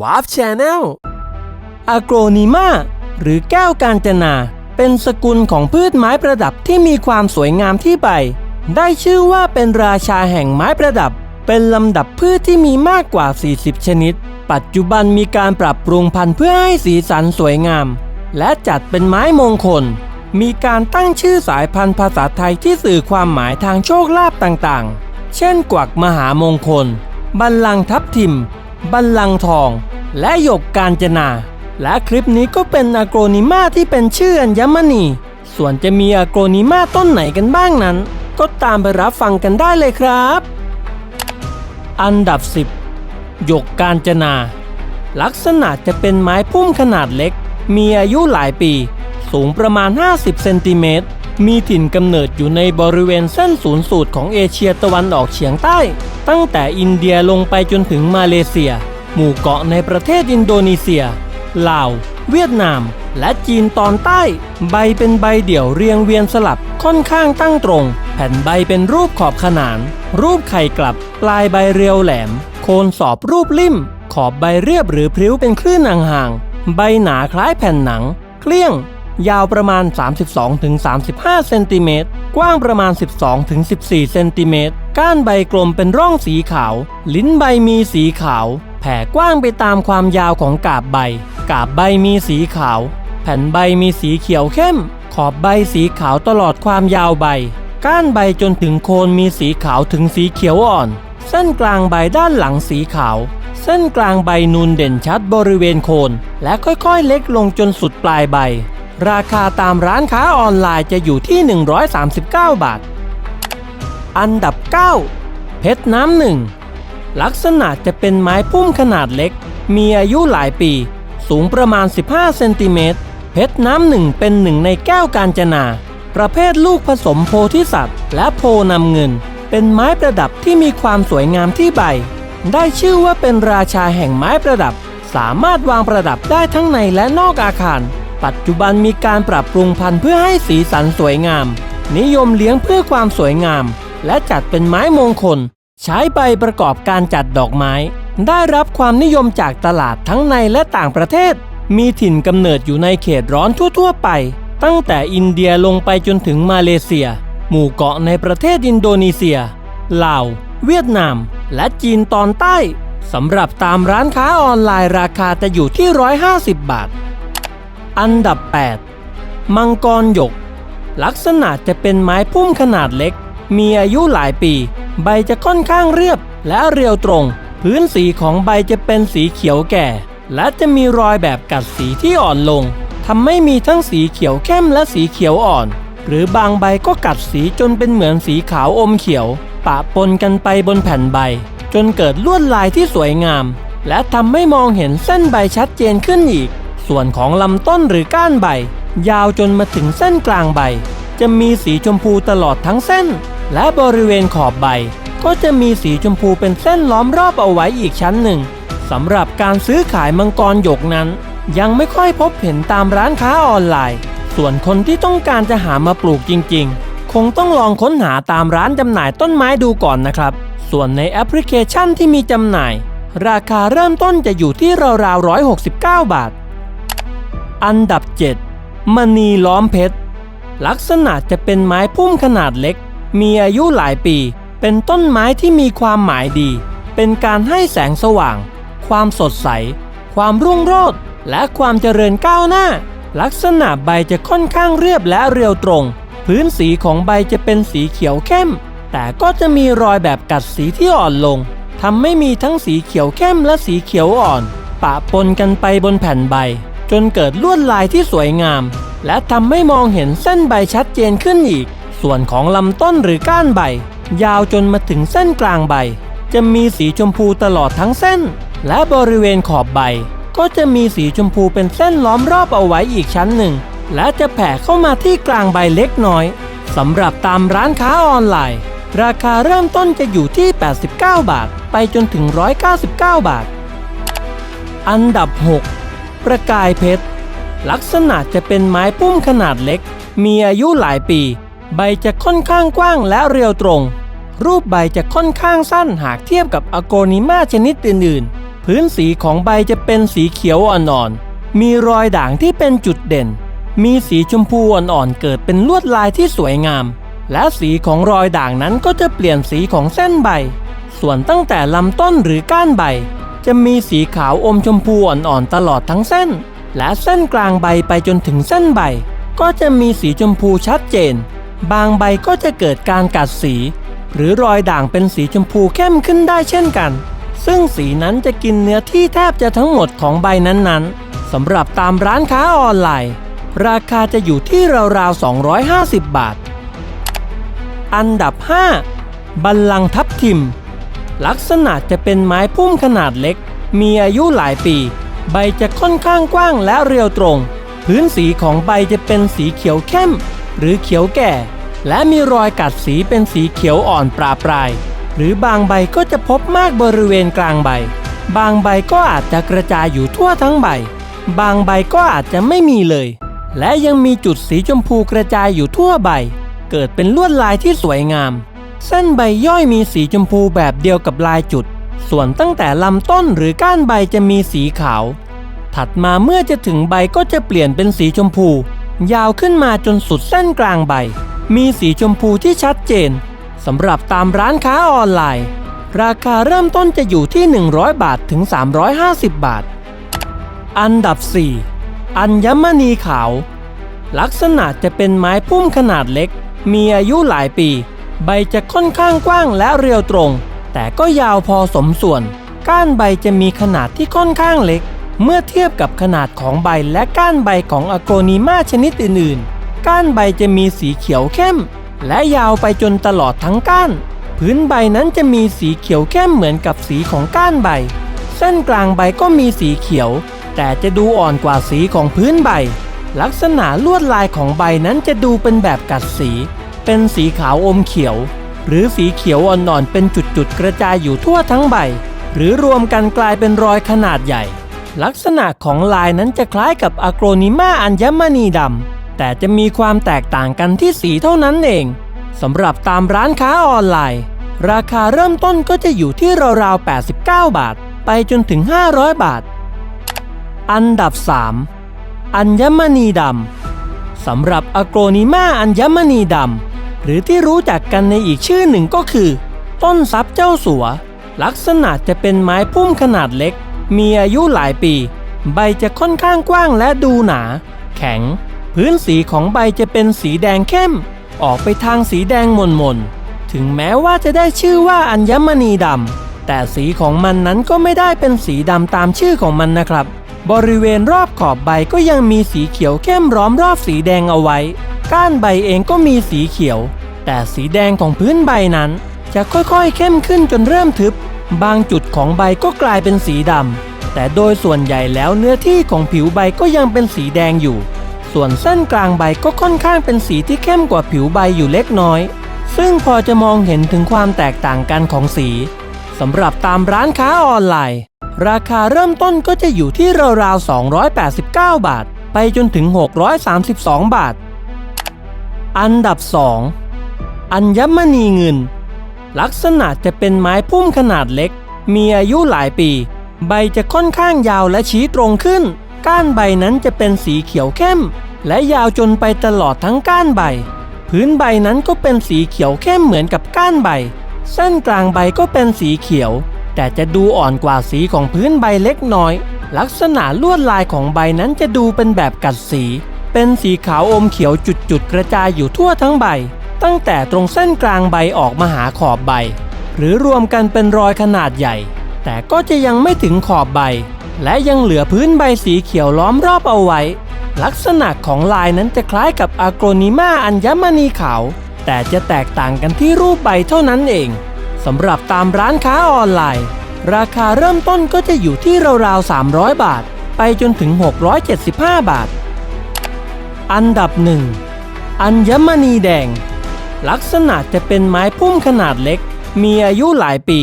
วาร์ฟแชนแนลอะโกรนิมาหรือแก้วกาญจนา เป็นสกุลของพืชไม้ประดับที่มีความสวยงามที่ใบ ได้ชื่อว่าเป็นราชาแห่งไม้ประดับ เป็นลำดับพืชที่มีมากกว่า 40 ชนิด ปัจจุบันมีการปรับปรุงพันธุ์เพื่อให้สีสันสวยงาม และจัดเป็นไม้มงคล มีการตั้งชื่อสายพันธุ์ภาษาไทยที่สื่อความหมายทางโชคลาภต่างๆ เช่นกวักมหามงคล บัลลังก์ทับทิม บัลลังก์ทอง และหยกกาญจนา และคลิปนี้ก็เป็นอะโกรนิมาที่เป็นชื่ออัญมณี ส่วนจะมีอะโกรนิมาต้นไหนกันบ้างนั้น ก็ตามไปรับฟังกันได้เลยครับ อันดับ 10หยกกาญจนา ลักษณะจะเป็นไม้พุ่มขนาดเล็ก มีอายุหลายปี สูงประมาณ 50 เซนติเมตร มีถิ่นกำเนิดอยู่ในบริเวณเส้นศูนย์สูตรของเอเชียตะวันออกเฉียงใต้ ตั้งแต่อินเดียลงไปจนถึงมาเลเซีย หมู่เกาะในประเทศอินโดนีเซีย ลาว เวียดนาม และจีนตอนใต้ ใบเป็นใบเดี่ยวเรียงเวียนสลับค่อนข้างตั้งตรง แผ่นใบเป็นรูปขอบขนาน รูปไข่กลับ ปลายใบเรียวแหลม โคนสอบรูปลิ่ม ขอบใบเรียบหรือพริ้วเป็นคลื่นห่างๆใบหนาคล้ายแผ่นหนัง เกลี้ยง ยาวประมาณ 32-35 เซนติเมตร กว้างประมาณ 12-14 เซนติเมตร ก้านใบกลมเป็นร่องสีขาว ลิ้นใบมีสีขาว แผ่กว้างไปตามความยาวของกาบใบ กาบใบมีสีขาว แผ่นใบมีสีเขียวเข้ม ขอบใบสีขาวตลอดความยาวใบ ก้านใบจนถึงโคนมีสีขาวถึงสีเขียวอ่อน เส้นกลางใบด้านหลังสีขาวเส้นกลางใบนูนเด่นชัดบริเวณโคน และค่อยๆเล็กลงจนสุดปลายใบ ราคาตามร้านค้าออนไลน์จะอยู่ที่ 139 บาท อันดับ 9 เพชรน้ำหนึ่งลักษณะจะเป็นไม้พุ่มขนาดเล็ก มีอายุหลายปี สูงประมาณ 15 เซนติเมตร เพชรน้ำหนึ่งเป็นหนึ่งในแก้วกาญจนา ประเภทลูกผสมโพธิสัตว์ และโพนำเงิน เป็นไม้ประดับที่มีความสวยงามที่ใบ ได้ชื่อว่าเป็นราชาแห่งไม้ประดับ สามารถวางประดับได้ทั้งในและนอกอาคาร ปัจจุบันมีการปรับปรุงพันธุ์เพื่อให้สีสันสวยงาม นิยมเลี้ยงเพื่อความสวยงาม และจัดเป็นไม้มงคล ใช้ใบประกอบการจัดดอกไม้ ได้รับความนิยมจากตลาดทั้งในและต่างประเทศ มีถิ่นกำเนิดอยู่ในเขตร้อนทั่ว ๆ ไป ตั้งแต่อินเดียลงไปจนถึงมาเลเซีย หมู่เกาะในประเทศอินโดนีเซียลาวเวียดนาม และจีนตอนใต้สำหรับตามร้านค้าออนไลน์ราคาจะอยู่ที่ 150 บาท อันดับ 8 มังกรหยก ลักษณะจะเป็นไม้พุ่มขนาดเล็ก มีอายุหลายปี ใบจะค่อนข้างเรียบและเรียวตรง พื้นสีของใบจะเป็นสีเขียวแก่ และจะมีรอยแบบกัดสีที่อ่อนลงทำให้มีทั้งสีเขียวเข้มและสีเขียวอ่อน หรือบางใบก็กัดสีจนเป็นเหมือนสีขาวอมเขียว ปะปนกันไปบนแผ่นใบ จนเกิดลวดลายที่สวยงาม และทำให้มองเห็นเส้นใบชัดเจนขึ้นอีก ส่วนของลำต้นหรือก้านใบ ยาวจนมาถึงเส้นกลางใบ จะมีสีชมพูตลอดทั้งเส้น และบริเวณขอบใบ ก็จะมีสีชมพูเป็นเส้นล้อมรอบเอาไว้อีกชั้นหนึ่งสำหรับการซื้อขายมังกรหยกนั้น ยังไม่ค่อยพบเห็นตามร้านค้าออนไลน์ ส่วนคนที่ต้องการจะหามาปลูกจริง ๆ คงต้องลองค้นหาตามร้านจำหน่ายต้นไม้ดูก่อนนะครับ ส่วนในแอปพลิเคชันที่มีจำหน่าย ราคาเริ่มต้นจะอยู่ที่ราวๆ169 บาท อันดับ 7 มณีล้อมเพชร ลักษณะจะเป็นไม้พุ่มขนาดเล็ก มีอายุหลายปี เป็นต้นไม้ที่มีความหมายดี เป็นการให้แสงสว่าง ความสดใส ความรุ่งโรจน์และความเจริญก้าวหน้า ลักษณะใบจะค่อนข้างเรียบและเรียวตรง พื้นสีของใบจะเป็นสีเขียวเข้ม แต่ก็จะมีรอยแบบกัดสีที่อ่อนลงทำให้มีทั้งสีเขียวเข้มและสีเขียวอ่อน ปะปนกันไปบนแผ่นใบ จนเกิดลวดลายที่สวยงาม และทำให้มองเห็นเส้นใบชัดเจนขึ้นอีก ส่วนของลำต้นหรือก้านใบ ยาวจนมาถึงเส้นกลางใบ จะมีสีชมพูตลอดทั้งเส้น และบริเวณขอบใบ ก็จะมีสีชมพูเป็นเส้นล้อมรอบเอาไว้อีกชั้นหนึ่ง และจะแผ่เข้ามาที่กลางใบเล็กน้อยสำหรับตามร้านค้าออนไลน์ ราคาเริ่มต้นจะอยู่ที่ 89 บาท ไปจนถึง 199 บาท อันดับ 6 ประกายเพชร ลักษณะจะเป็นไม้พุ่มขนาดเล็ก มีอายุหลายปี ใบจะค่อนข้างกว้างและเรียวตรง รูปใบจะค่อนข้างสั้นหากเทียบกับอโกนิมาชนิดอื่นๆพพื้นสีของใบจะเป็นสีเขียวอ่อนๆ มีรอยด่างที่เป็นจุดเด่น มีสีชมพูอ่อนๆ เกิดเป็นลวดลายที่สวยงาม และสีของรอยด่างนั้นก็จะเปลี่ยนสีของเส้นใบ ส่วนตั้งแต่ลำต้นหรือก้านใบ จะมีสีขาวอมชมพูอ่อนๆตลอดทั้งเส้น และเส้นกลางใบไปจนถึงเส้นใบ ก็จะมีสีชมพูชัดเจน บางใบก็จะเกิดการกัดสี หรือรอยด่างเป็นสีชมพูเข้มขึ้นได้เช่นกัน ซึ่งสีนั้นจะกินเนื้อที่แทบจะทั้งหมดของใบนั้นๆสำหรับตามร้านค้าออนไลน์ ราคาจะอยู่ที่ราวๆ250 บาท อันดับ 5 บัลลังทับทิม ลักษณะจะเป็นไม้พุ่มขนาดเล็ก มีอายุหลายปี ใบจะค่อนข้างกว้างและเรียวตรง พื้นสีของใบจะเป็นสีเขียวเข้ม หรือเขียวแก่ และมีรอยกัดสีเป็นสีเขียวอ่อนปราปราย หรือบางใบก็จะพบมากบริเวณกลางใบ บางใบก็อาจจะกระจายอยู่ทั่วทั้งใบ บางใบก็อาจจะไม่มีเลย และยังมีจุดสีชมพูกระจายอยู่ทั่วใบ เกิดเป็นลวดลายที่สวยงาม เส้นใบย่อยมีสีชมพูแบบเดียวกับลายจุด ส่วนตั้งแต่ลำต้นหรือก้านใบจะมีสีขาว ถัดมาเมื่อจะถึงใบก็จะเปลี่ยนเป็นสีชมพู ยาวขึ้นมาจนสุดเส้นกลางใบ มีสีชมพูที่ชัดเจนสำหรับตามร้านค้าออนไลน์ ราคาเริ่มต้นจะอยู่ที่ 100 บาทถึง 350 บาท อันดับ 4 อัญมณีขาว ลักษณะจะเป็นไม้พุ่มขนาดเล็ก มีอายุหลายปี ใบจะค่อนข้างกว้างและเรียวตรง แต่ก็ยาวพอสมส่วน ก้านใบจะมีขนาดที่ค่อนข้างเล็ก เมื่อเทียบกับขนาดของใบและก้านใบของอโกนีมาชนิดอื่นๆ ก้านใบจะมีสีเขียวเข้ม และยาวไปจนตลอดทั้งก้าน พื้นใบนั้นจะมีสีเขียวเข้มเหมือนกับสีของก้านใบ เส้นกลางใบก็มีสีเขียว แต่จะดูอ่อนกว่าสีของพื้นใบ ลักษณะลวดลายของใบนั้นจะดูเป็นแบบกัดสี เป็นสีขาวอมเขียว หรือสีเขียวอ่อนๆเป็นจุดๆกระจายอยู่ทั่วทั้งใบ หรือรวมกันกลายเป็นรอยขนาดใหญ่ ลักษณะของลายนั้นจะคล้ายกับอะโกรนิมาอัญมณีดำแต่จะมีความแตกต่างกันที่สีเท่านั้นเองสำหรับตามร้านค้าออนไลน์ ราคาเริ่มต้นก็จะอยู่ที่ราวๆ 89 บาท ไปจนถึง 500 บาท อันดับ 3 อัญมณีดำสำหรับอะโกรนิมาอัญมณีดำ หรือที่รู้จักกันในอีกชื่อหนึ่งก็คือ ต้นซับเจ้าสัว ลักษณะจะเป็นไม้พุ่มขนาดเล็ก มีอายุหลายปี ใบจะค่อนข้างกว้างและดูหนา แข็ง พื้นสีของใบจะเป็นสีแดงเข้ม ออกไปทางสีแดงหม่นๆถึงแม้ว่าจะได้ชื่อว่าอัญมณีดำแต่สีของมันนั้นก็ไม่ได้เป็นสีดำตามชื่อของมันนะครับ บริเวณรอบขอบใบก็ยังมีสีเขียวเข้มล้อมรอบสีแดงเอาไว้ ก้านใบเองก็มีสีเขียว แต่สีแดงของพื้นใบนั้น จะค่อยๆเข้มขึ้นจนเริ่มทึบ บางจุดของใบก็กลายเป็นสีดำแต่โดยส่วนใหญ่แล้วเนื้อที่ของผิวใบก็ยังเป็นสีแดงอยู่ ส่วนเส้นกลางใบก็ค่อนข้างเป็นสีที่เข้มกว่าผิวใบอยู่เล็กน้อย ซึ่งพอจะมองเห็นถึงความแตกต่างกันของสีสำหรับตามร้านค้าออนไลน์ ราคาเริ่มต้นก็จะอยู่ที่ราวๆ289 บาท ไปจนถึง 632 บาท อันดับ 2 อัญมณีเงิน ลักษณะจะเป็นไม้พุ่มขนาดเล็ก มีอายุหลายปี ใบจะค่อนข้างยาวและชี้ตรงขึ้น ก้านใบนั้นจะเป็นสีเขียวเข้ม และยาวจนไปตลอดทั้งก้านใบ พื้นใบนั้นก็เป็นสีเขียวเข้มเหมือนกับก้านใบ เส้นกลางใบก็เป็นสีเขียว แต่จะดูอ่อนกว่าสีของพื้นใบเล็กน้อย ลักษณะลวดลายของใบนั้นจะดูเป็นแบบกัดสี เป็นสีขาวอมเขียวจุดๆกระจายอยู่ทั่วทั้งใบ ตั้งแต่ตรงเส้นกลางใบออกมาหาขอบใบ หรือรวมกันเป็นรอยขนาดใหญ่ แต่ก็จะยังไม่ถึงขอบใบ และยังเหลือพื้นใบสีเขียวล้อมรอบเอาไว้ ลักษณะของลายนั้นจะคล้ายกับอะโกรนิมาอัญมณีขาว แต่จะแตกต่างกันที่รูปใบเท่านั้นเองสำหรับตามร้านค้าออนไลน์ ราคาเริ่มต้นก็จะอยู่ที่ราวๆ300 บาท ไปจนถึง 675 บาท อันดับ1อัญมณีแดง ลักษณะจะเป็นไม้พุ่มขนาดเล็ก มีอายุหลายปี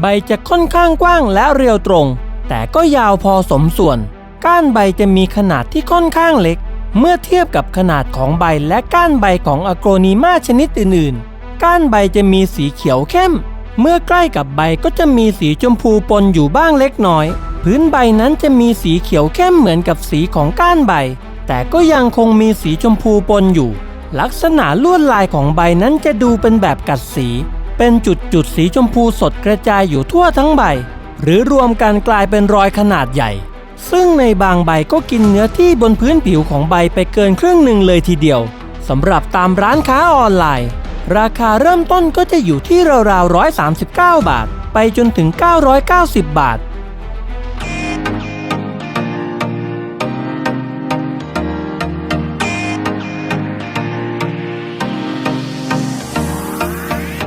ใบจะค่อนข้างกว้างและเรียวตรง แต่ก็ยาวพอสมส่วน ก้านใบจะมีขนาดที่ค่อนข้างเล็ก เมื่อเทียบกับขนาดของใบและก้านใบของอะโกรนีมาชนิดอื่นๆ ก้านใบจะมีสีเขียวเข้ม เมื่อใกล้กับใบก็จะมีสีชมพูปนอยู่บ้างเล็กน้อย พื้นใบนั้นจะมีสีเขียวเข้มเหมือนกับสีของก้านใบ แต่ก็ยังคงมีสีชมพูปนอยู่ ลักษณะลวดลายของใบนั้นจะดูเป็นแบบกัดสี เป็นจุดจุดๆสีชมพูสดกระจายอยู่ทั่วทั้งใบ หรือรวมกันกลายเป็นรอยขนาดใหญ่ ซึ่งในบางใบก็กินเนื้อที่บนพื้นผิวของใบไปเกินครึ่งหนึ่งเลยทีเดียวสำหรับตามร้านค้าออนไลน์ ราคาเริ่มต้นก็จะอยู่ที่ราวๆ139 บาท ไปจนถึง 990 บาท